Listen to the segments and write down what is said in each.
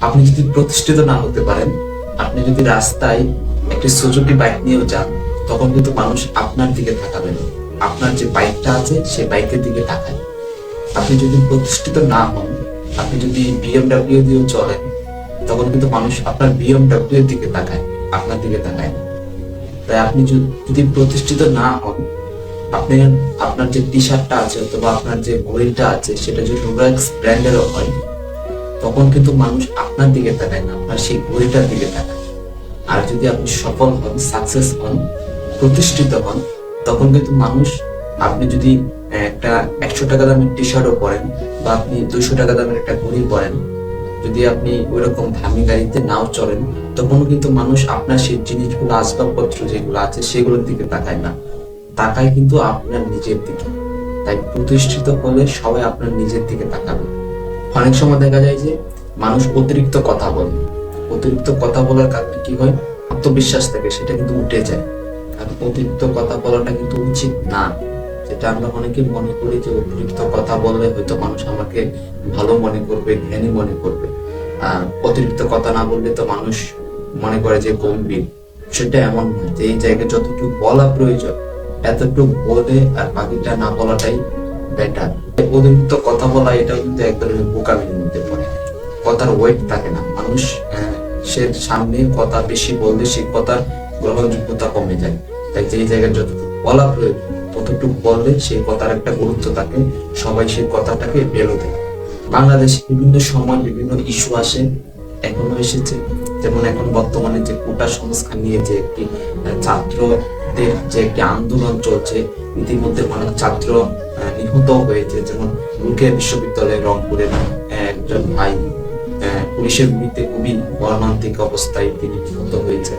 আপনি যদি প্রতিষ্ঠিত না হতে পারেন, আপনি যদি রাস্তায় একটি সুজুকি বাইক নিয়েও যান, তখন কিন্তু মানুষ আপনার দিকে তাকাবে না। আপনার যে বাইকটা আছে, সেই বাইকের দিকে তাকায়। আপনি যদি প্রতিষ্ঠিত না হন, আপনি যদি বিএমডাব্লিউ দিয়েও চলেন, তখন কিন্তু মানুষ আপনার বিএমডাব্লিউ এর দিকে তাকায়, আপনার দিকে তাকায় না। তাই আপনি যদি- যদি প্রতিষ্ঠিত না হন, আপনি আপনার যে টি শার্টটা আছে অথবা আপনার যে ঘড়িটা আছে, সেটা যদি রোলেক্স ব্র্যান্ডেরও হয় তখন কিন্তু মানুষ আপনার দিকে তাকায় না, আপনার সেই ঘড়িটার দিকে তাকায়। আর যদি আপনি সফল হন সাকসেস হন, প্রতিষ্ঠিত হন, তখন কিন্তু মানুষ, আপনি যদি একটা একশো টাকা দামের টি শার্টও পরেন বা আপনি দুইশো টাকা দামের একটা ঘড়ি পরেন, যদি আপনি ওইরকম দামি গাড়িতে নাও চলেন, তখনও কিন্তু মানুষ আপনার সেই জিনিসগুলো, আসবাবপত্র যেগুলো আছে, সেগুলোর দিকে তাকায় না। তাকায় কিন্তু আপনার নিজের দিকে। তাই প্রতিষ্ঠিত হলে সবাই আপনার নিজের দিকে তাকাবে। অনেক সময় দেখা যায় যে মানুষ অতিরিক্ত কথা বলে। অতিরিক্ত কথা বলার কারণে কি হয়? আত্মবিশ্বাস থাকে, সেটা কিন্তু উঠে যায়। কারণ অতিরিক্ত কথা বলাটা কিন্তু উচিত না। যেটা আমরা অনেকে মনে করি যে অতিরিক্ত কথা বললে হয়তো মানুষ আমাকে ভালো মনে করবে জ্ঞানী মনে করবে। আর অতিরিক্ত কথা না বললে তো মানুষ মনে করে যে গম্ভীর। সেটা এমন নয় যে এই জায়গায় যতটুকু বলা প্রয়োজন, এতটুকু বলে আর বাকিটা না বলাটাই বেটার অতিরিক্ত কথা বলা এটাও কিন্তু এক ধরনের বোকামির মধ্যে পড়ে। কথার ওয়েট থাকে না। মানুষ সে সামনে কথা বেশি বললে সেই কথার গ্রহণযোগ্যতা কমে যায়। তাই যে জায়গায় যতটুকু বলা প্রয়োজন বললে সেই কথার একটা গুরুত্ব থাকে। সবাই সেই কথাটাকে বেরো দেয় বাংলাদেশে বিভিন্ন সময় বিভিন্ন ইস্যু আসে। এখনও এসেছে। যেমন এখন বর্তমানে যে কোটা সংস্কার নিয়ে যে একটি আহ, ছাত্রদের যে একটি আন্দোলন চলছে, ইতিমধ্যে অনেক ছাত্র নিহত হয়েছে। যেমন রংপুরের একজন ভাই পুলিশের গুলিতে খুবই মর্মান্তিক অবস্থায় তিনি নিহত হয়েছে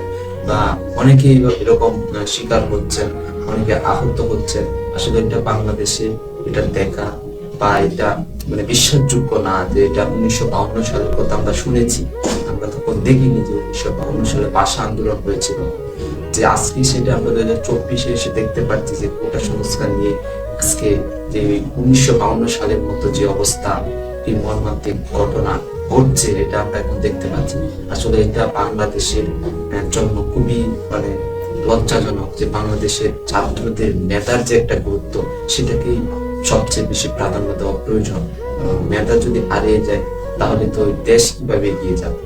বা অনেকেই এরকম শিকার হচ্ছেন, অনেকে আহত হচ্ছেন। আসলে এটা বাংলাদেশে এটা দেখা বা এটা মানে বিশ্বাসযোগ্য না যে এটা উনিশশো বাউন্ন সালের কথা আমরা শুনেছি। আমরা তখন দেখিনি যে উনিশশো বাউন্ন সালে ভাষা আন্দোলন হয়েছিল। যে আজকে সেটা আমরা দু হাজার চব্বিশে এসে দেখতে পাচ্ছি যে কোটা সংস্কার নিয়ে আজকে যে উনিশশো বাউন্ন সালের মতো যে অবস্থা এই মর্মান্তিক ঘটনা ঘটছে, এটা আমরা এখন দেখতে পাচ্ছি। আসলে এটা বাংলাদেশের জন্য খুবই মানে লজ্জাজনক যে বাংলাদেশের ছাত্রদের নেতার যে একটা গুরুত্ব, সেটাকেই সবচেয়ে বেশি প্রাধান্য দেওয়া প্রয়োজন। মেধা যদি হারিয়ে যায়, তাহলে তো দেশ কীভাবে এগিয়ে যাবে?